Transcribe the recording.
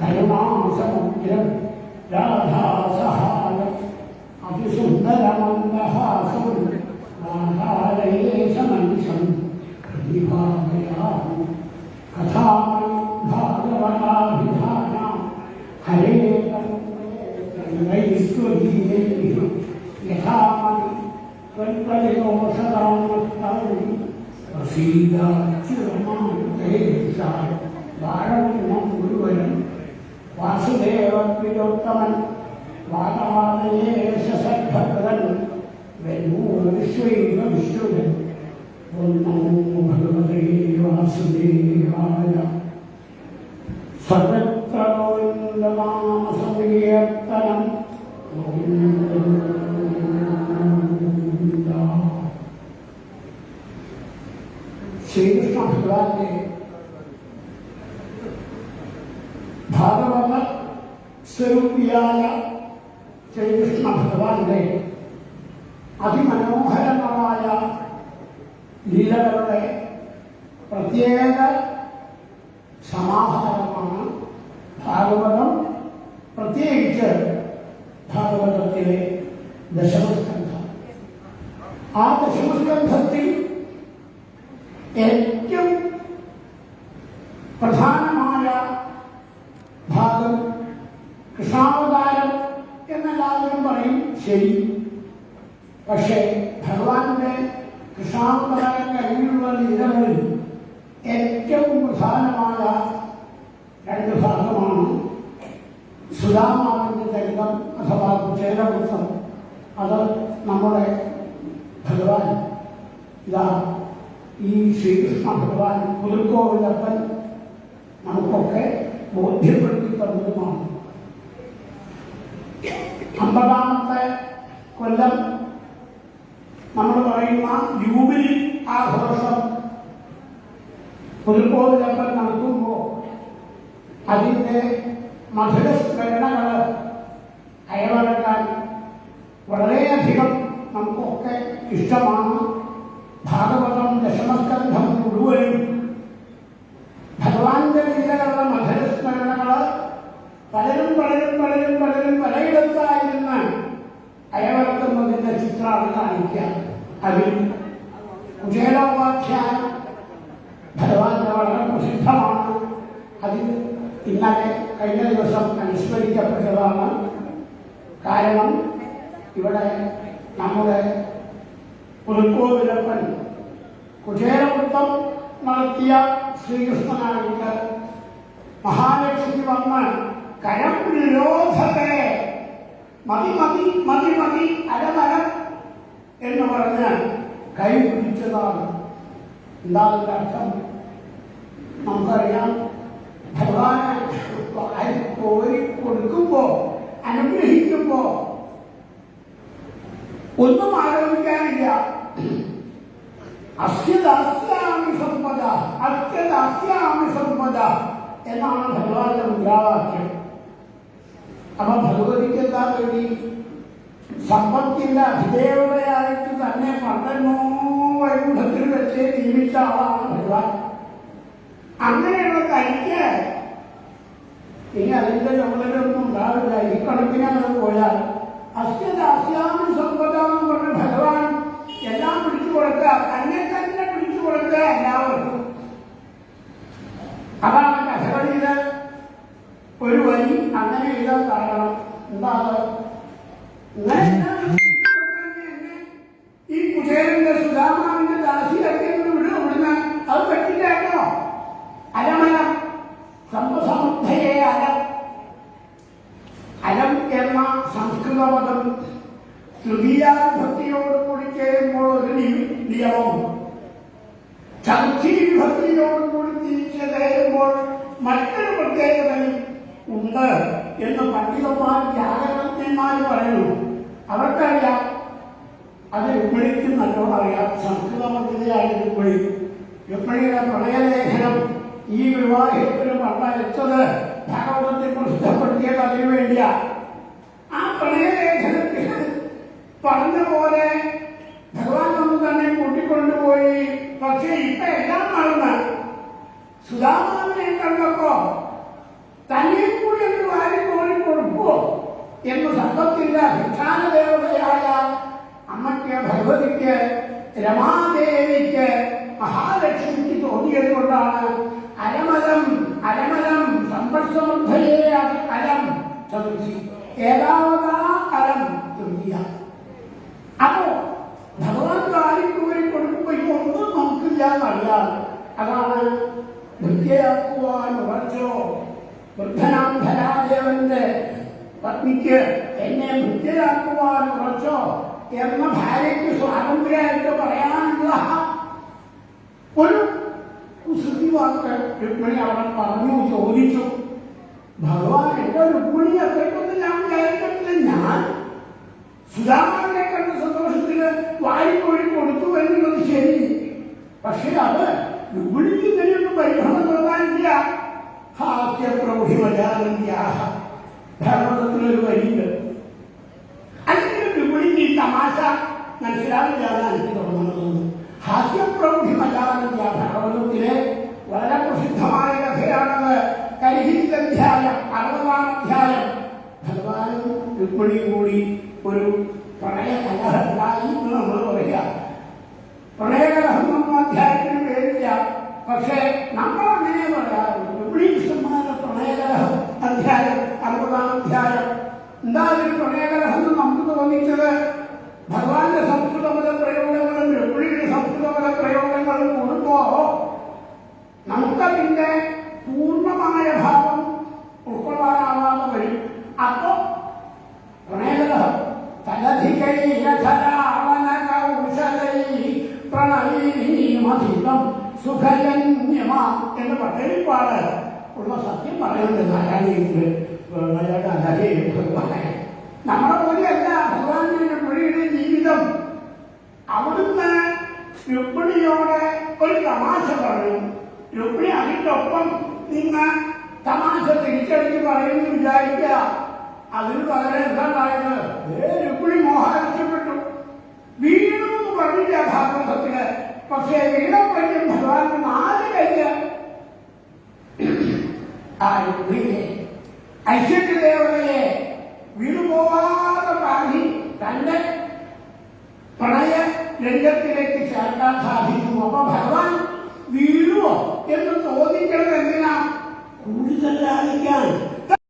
नयमासमुद्रं राधासहारम् अतिसुन्दरमन्दहासं राधालये समनिशं प्रतिभावयामि कथामणि भागवताभिधाना हरे वैश्वजीयैः यथामणि त्वन्परिणो सदां वक्तानि प्रसीदाच्युरमानुते सा वारं யோப்பிதோத்தமன் வாதமாதேஷ சர்வபதன் வெல்லூர் விஸ்வைவ விஸ்வன் ஓம் பகவதே வாசுதேவாய சர்வத்திர கோவிந்தமாசங்கீர்த்தனம் श्री कृष्ण भगवान ने भागवत ഭഗവാന്റെ ഭാഗവത സ്വരൂപിയായ ശ്രീകൃഷ്ണ ഭഗവാന്റെ അതിമനോഹരമായ ലീലകളുടെ പ്രത്യേക സമാഹാരമാണ് ഭാഗവതം. പ്രത്യേകിച്ച് ഭാഗവതത്തിലെ ദശമസ്കന്ധം. ആ ദശമസ്കന്ധത്തിൽ ഏറ്റവും പ്രധാനമായ ഭാഗം കൃഷ്ണാവതാരം എന്നെല്ലാവരും പറയും ശരി. പക്ഷേ ഭഗവാന്റെ കൃഷ്ണാവതാരം കഴിഞ്ഞുള്ള ലീലകളിൽ ഏറ്റവും പ്രധാനമായ രണ്ട് ഭാഗമാണ്. സുധാമാവിന്റെ ചരിതം അഥവാ കുചേലവൃത്തം അത് നമ്മുടെ ഭഗവാൻ. ഇതാ ഈ ശ്രീകൃഷ്ണ ഭഗവാൻ പുതുക്കോവിലപ്പൻ നമുക്കൊക്കെ ബോധ്യപ്പെടുത്തി തന്നതുമാണ്. അമ്പതാമത്തെ കൊല്ലം നമ്മൾ പറയുന്ന ജൂബിലി ആഘോഷം പുതുക്കോവിലപ്പൻ നടത്തുമ്പോൾ അതിന്റെ മധുരസ്മരണകൾ അയവടക്കാൻ വളരെയധികം നമുക്കൊക്കെ ഇഷ്ടമാണ് ഭാഗവതം ദശമസ്കന്ധം ചിത്രമാണ് കാണിക്കുക അതിൽ കുചേലോപാഖ്യാനം ഭഗവാന്റെ വളരെ പ്രസിദ്ധമാണ്. അതിൽ ഇന്നലെ കഴിഞ്ഞ ദിവസം അനുസ്മരിക്കപ്പെട്ടതാണ് കാരണം ഇവിടെ നമ്മുടെ പുതുക്കോവിലപ്പൻ കുചേരവൃത്തം നടത്തിയ ശ്രീകൃഷ്ണനായിട്ട് മഹാലക്ഷ്മി വന്ന് കരം നിരോധത്തെ മതി മതി മതി മതി അരമരം എന്ന് പറഞ്ഞ് കൈ പിടിച്ചതാണ്. എന്താണ് അർത്ഥം. നമുക്കറിയാം ഭഗവാനായി കോരി കൊടുക്കുമ്പോ അനുഗ്രഹിക്കുമ്പോ ഒന്നും ആലോചിക്കാനില്ല അസ്യദാസ്യാമി സമ്പദ അത്യദാസ്യാമി സമ്പദ എന്നാണ് ഭഗവാന്റെ മുദ്രാവാക്യം. അപ്പൊ ഭഗവതിക്ക് എന്താ വേണ്ടി സമ്പത്തിന്റെ അധിദേവതയായിട്ട് തന്നെ പണ്ടെന്നോ വൈകുണ്ഠത്തിൽ വെച്ച് നിയമിച്ച ആളാണ് ഭഗവാൻ. അങ്ങനെയുള്ള തനിക്ക് ഇനി അതിന്റെ ചുമതലയൊന്നും ഉണ്ടാവില്ല. ഈ കണക്കിനെ നമ്മൾ പോയാൽ അസ്യദാസ്യാമി സമ്പദ എന്ന് പറഞ്ഞ ഭഗവാൻ എല്ലാം പിടിച്ചു കൊടുക്കുക തന്നെ തന്നെ പിടിച്ചു കൊടുക്കുക എല്ലാവർക്കും. അതാണ് കഥകളിയിൽ ഒരു വരി അങ്ങനെ എഴുതാൻ കാരണം. എന്താ ഈ കുചേരന്റെ സുധാമാവിന്റെ ദാസിയൊക്കെ ഇവിടുന്ന് അത് പറ്റില്ല കേട്ടോ അലമലം സമ്പസമുദ്ധയെ അലം അലം എന്ന സംസ്കൃത പദം തൃതീയാഭക്തിയോട് കൂടി ചേരുമ്പോൾ ഒരു നി- നിയമം ചതുർത്ഥി വിഭക്തിയോട് കൂടി തിരിച്ചു ചേരുമ്പോൾ മറ്റൊരു പ്രത്യേകതയും ഉണ്ട്. എന്ന് പണ്ഡിതന്മാർ ജാതകജ്ഞന്മാർ പറയുന്നു. അവർക്കറിയാം അത് രുക്മിണിക്ക് നല്ലോണം അറിയാം. സംസ്കൃത പണ്ഡിതയായ രുക്മിണി രുക്മിണിയുടെ പ്രണയലേഖനം ഈ വിവാഹത്തിന് പറഞ്ഞത് ഭാഗവതത്തെ പ്രസിദ്ധപ്പെടുത്തിയത് അതിനു വേണ്ടിയാ. ആ പ്രണയലേഖനത്തിൽ പറഞ്ഞ പോലെ ഭഗവാൻ നമ്മൾ തന്നെ കൂട്ടിക്കൊണ്ടുപോയി. പക്ഷേ ഇപ്പൊ എല്ലാം നടന്ന് സുധാമാവിനെ കണ്ടപ്പോ തന്നെ കൂടി ഉണ്ടോ എന്ന് സർവത്തിന്റെ അധിഷ്ഠാന ദേവതയായ അമ്മയ്ക്ക് ഭഗവതിക്ക് രമാദേവിക്ക് മഹാലക്ഷ്മിക്ക് തോന്നിയത് കൊണ്ടാണ് അരമലം അരമലം സമ്പർസമൃദ്ധയേ അലം ചതുർഥി. ഏകാവത അലം തുല്യ അപ്പോ ഭഗവാൻ കാലിക്കൂരി കൊടുക്കുമ്പോൾ ഒന്നും നമുക്കില്ല എന്നറിയാം അതാണ് വൃത്തിയാക്കുവാൻ ഉറച്ചോ വൃദ്ധനാം ധനാദേവന്റെ പത്നിക്ക് എന്നെ വൃത്തിയാക്കുവാൻ ഉറച്ചോ എന്ന ഭാര്യയ്ക്ക് സ്വാതന്ത്ര്യമായിട്ട് പറയാനുള്ള ഒരു കുസൃതി വാക്ക് രുക്മിണി അവിടെ പറഞ്ഞു ചോദിച്ചു ഭഗവാൻ എന്റെ രുക്മിണി അത്രയ്ക്കൊന്നും ഞാൻ വിചാരിച്ചിട്ടില്ല ഞാൻ സുധാമാനെ കണ്ട സന്തോഷത്തിന് വാരിക്കോഴി കൊടുത്തു എന്നുള്ളത് ശരി പക്ഷെ അത് രുക്മിണിക്ക് ഇങ്ങനെയൊന്നും പരിഭ്രമം തോന്നാനില്ല ഹാസ്യപ്രൗഢിമജാനന്യാഹ ഭാരതത്തിലൊരു വഴിയുണ്ട് അല്ലെങ്കിൽ ഈ തമാശ മനസ്സിലാവില്ലാതെ എനിക്ക് തോന്നുന്നത്. ഹാസ്യപ്രൗഢിമജാനന്യ ഭാരതത്തിലെ വളരെ പ്രസിദ്ധമായ അധ്യായം ഭഗവാനും കൂടി ഒരു പ്രണയ എന്ന് നമ്മൾ പറയാം പ്രണയകലഹം നമ്മൾ അധ്യായത്തിന് പക്ഷേ നമ്മൾ അങ്ങനെ പറയാറുണ്ട്. രുക്മിണി കൃഷ്ണന്മാരുടെ പ്രണയകലഹം അധ്യായം അറുപതാം അധ്യായം. എന്താണ് ഒരു പ്രണയകലഹം നമുക്ക് തോന്നിച്ചത് ഭഗവാന്റെ സംസ്കൃതപദ പ്രയോഗങ്ങളും രുക്മിണിയുടെ സംസ്കൃതപദ പ്രയോഗങ്ങളും കൂടുമ്പോ നമുക്കതിന്റെ പൂർണമായ ഭാവം ഉൾക്കൊള്ളാനാവാതെ വരും. അപ്പോ പ്രണയകലഹം പ്രണയീമധികം സുഖജന്യമ എന്ന് പറഞ്ഞ പട്ടേരിപ്പാട് ഉള്ള സത്യം പറയുന്നത് നാരായണീയത്തിൽ ഭഗവാനെ നമ്മളെ പോലെയല്ല ഭഗവാന്റെ പുള്ളിയുടെ ജീവിതം. അവിടുന്ന് രുക്മിണിയോട് ഒരു തമാശ പറയും. രുക്മിണി അതിന്റെ ഒപ്പം നിന്ന് തമാശ തിരിച്ചടിച്ച് പറയുന്നു വിചാരിക്കുക. അതിന് വളരെ എന്താ പറയുന്നത്? ഏ രുക്മിണി മോഹാലിച്ചപ്പെട്ടു വീണു പറഞ്ഞില്ല ഭാഗവതത്തിൽ പക്ഷേ വീണപ്പോഴേക്കും ഭഗവാന്റെ നാല് കയ്യ ആ രുക്മിണിയെ ഐശ്വര്യദേവതയെ വീണുപോവാതെ